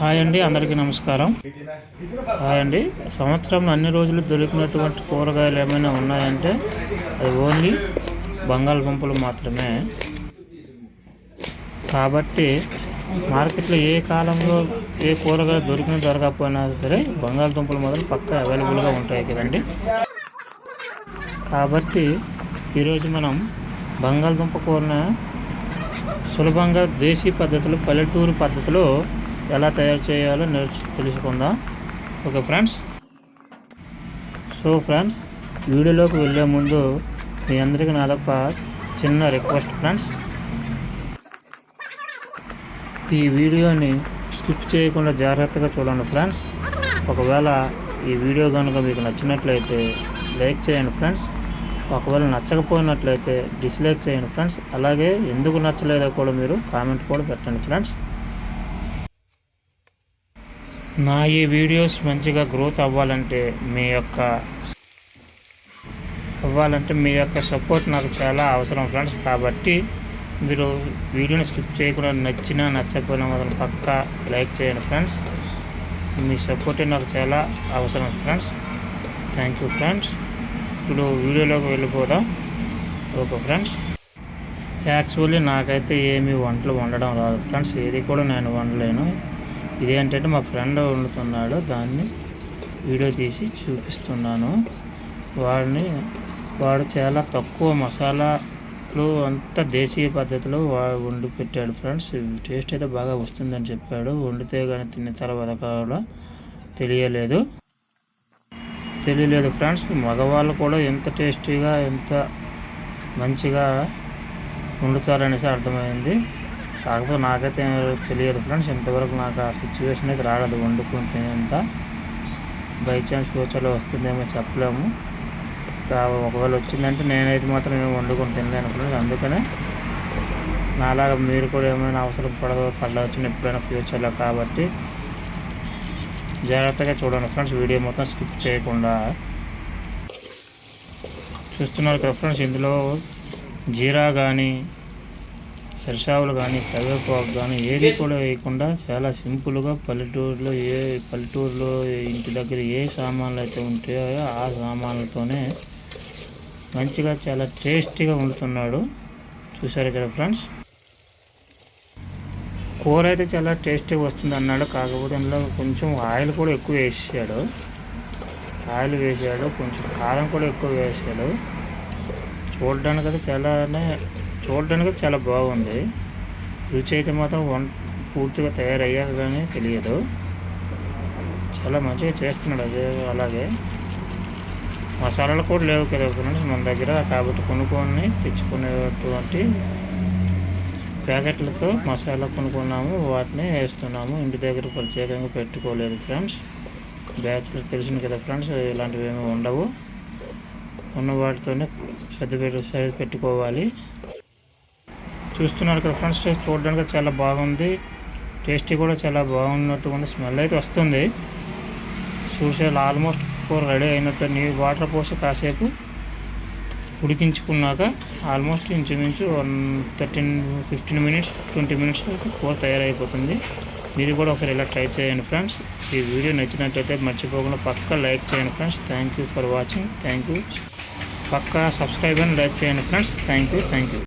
Hi అండి అందరికీ నమస్కారం. హాయ్ అండి సంవత్సరంలో అన్ని రోజులు దొరికినటువంటి కూరగాయలు ఏమైనా ఉన్నాయంటే అది ఓన్లీ బంగాళదుంపలు మాత్రమే. కాబట్టి మార్కెట్లో ఏ కాలంలో ఏ కూరగాయలు దొరికిన దొరకకపోయినా సరే బంగాళదుంపలు మొదలు పక్క అవైలబుల్గా ఉంటాయి కదండి. కాబట్టి ఈరోజు మనం బంగాళదుంప కూరను సులభంగా దేశీ పద్ధతిలో పల్లెటూరు పద్ధతిలో ఎలా తయారు చేయాలో నేర్చు తెలుసుకుందాం. Okay friends. సో ఫ్రెండ్స్ వీడియోలోకి వెళ్ళే ముందు మీ అందరికీ నాదొక చిన్న రిక్వెస్ట్ ఫ్రెండ్స్. ఈ వీడియోని స్కిప్ చేయకుండా జాగ్రత్తగా చూడండి ఫ్రెండ్స్. ఒకవేళ ఈ వీడియో కనుక మీకు నచ్చినట్లయితే లైక్ చేయండి ఫ్రెండ్స్. ఒకవేళ నచ్చకపోయినట్లయితే డిస్లైక్ చేయండి ఫ్రెండ్స్. అలాగే ఎందుకు నచ్చలేదో కూడా మీరు కామెంట్ కూడా పెట్టండి ఫ్రెండ్స్. నా ఈ వీడియోస్ మంచిగా గ్రోత్ అవ్వాలంటే మీ యొక్క అవ్వాలంటే మీ యొక్క సపోర్ట్ నాకు చాలా అవసరం ఫ్రెండ్స్ కాబట్టి మీరు వీడియోని స్కిప్ చేయకుండా నచ్చినా నచ్చకపోయినా మాత్రం పక్కా లైక్ చేయండి ఫ్రెండ్స్ మీ సపోర్టే నాకు చాలా అవసరం ఫ్రెండ్స్ థ్యాంక్ యూ ఫ్రెండ్స్ ఇప్పుడు వీడియోలోకి వెళ్ళిపోదాం. ఓకే ఫ్రెండ్స్ యాక్చువల్లీ నాకైతే ఏమీ వంటలు వండడం రాదు ఫ్రెండ్స్ ఏది కూడా నేను వండలేను. ఇదేంటంటే మా ఫ్రెండ్ వండుతున్నాడు దాన్ని వీడియో తీసి చూపిస్తున్నాను. వాడిని వాడు చాలా తక్కువ మసాలాలు అంతా దేశీయ పద్ధతిలో వాడు వండి పెట్టాడు ఫ్రెండ్స్. టేస్ట్ అయితే బాగా వస్తుందని చెప్పాడు. వండితే కానీ తిన్న తర్వాత కూడా తెలియలేదు. తెలియలేదు ఫ్రెండ్స్. మగవాళ్ళు కూడా ఎంత టేస్టీగా ఎంత మంచిగా వండుతారనేసి అర్థమైంది. కాకపోతే నాకైతే తెలియదు ఫ్రెండ్స్. ఇంతవరకు నాకు ఆ సిచ్యువేషన్ అయితే రాలేదు. వండుకుంటే అంత బై ఛాన్స్ ఫ్యూచర్లో వస్తుందేమో చెప్పలేము. ఒకవేళ వచ్చిందంటే నేనైతే మాత్రం ఏమి వండుకొని తినలేను ఫ్రెండ్స్. అందుకనే నాలాగా మీరు కూడా ఏమైనా అవసరం పడదు పడవచ్చు ఎప్పుడైనా ఫ్యూచర్లో కాబట్టి జాగ్రత్తగా చూడండి ఫ్రెండ్స్. వీడియో మొత్తం స్కిప్ చేయకుండా. చూస్తున్నారు కదా ఫ్రెండ్స్ ఇందులో జీరా కానీ సరిసావులు కానీ కరివేపాకు కానీ ఏది కూడా వేయకుండా చాలా సింపుల్గా పల్లెటూరులో ఏ పల్లెటూరులో ఇంటి దగ్గర ఏ సామాన్లు అయితే ఉంటాయో ఆ సామాన్లతోనే మంచిగా చాలా టేస్టీగా వండుతున్నాడు. చూసారు కదా ఫ్రెండ్స్? కూర అయితే చాలా టేస్టీగా వస్తుంది అన్నాడు. కాకపోతే అందులో కొంచెం ఆయిల్ కూడా ఎక్కువ వేసాడు. ఆయిల్ వేసాడు కొంచెం కారం కూడా ఎక్కువ వేసాడు. చూడడానికి అయితే చాలానే చూడడానికి చాలా బాగుంది. రుచి అయితే మాత్రం వన్ పూర్తిగా తయారయ్యాక కానీ తెలియదు. చాలా మంచిగా చేస్తున్నాడు అదే అలాగే. మసాలాలు కూడా లేవు కదా ఫ్రెండ్స్ మన దగ్గర కాబట్టి కొనుక్కొని తెచ్చుకునేటువంటి ప్యాకెట్లతో మసాలా కొనుక్కున్నాము వాటిని వేస్తున్నాము. ఇంటి దగ్గర ప్రత్యేకంగా పెట్టుకోలేదు ఫ్రెండ్స్. బ్యాచ్లకు తెలిసింది కదా ఫ్రెండ్స్ ఇలాంటివి ఏమీ ఉండవు. ఉన్న వాటితోనే సర్ది పెట్టి సర్ది పెట్టుకోవాలి. చూస్తున్నారు కదా ఫ్రెండ్స్ చూడడానికి చాలా బాగుంది. టేస్టీ కూడా చాలా బాగున్నట్టు ఉంది స్మెల్ అయితే వస్తుంది. చూసే ఆల్మోస్ట్ కూర రెడీ అయినట్టు నీ వాటర్ పోసి కాసేపు ఉడికించుకున్నాక ఆల్మోస్ట్ ఇంచుమించు one thirteen fifteen minutes twenty minutes కూర తయారైపోతుంది. మీరు కూడా ఒకసారి ఇలా ట్రై చేయండి ఫ్రెండ్స్. ఈ వీడియో నచ్చినట్లయితే మర్చిపోకుండా పక్కా లైక్ చేయండి friends. Thank you for watching. Thank you. Pakka subscribe అని లైక్ చేయండి friends. Thank you thank you.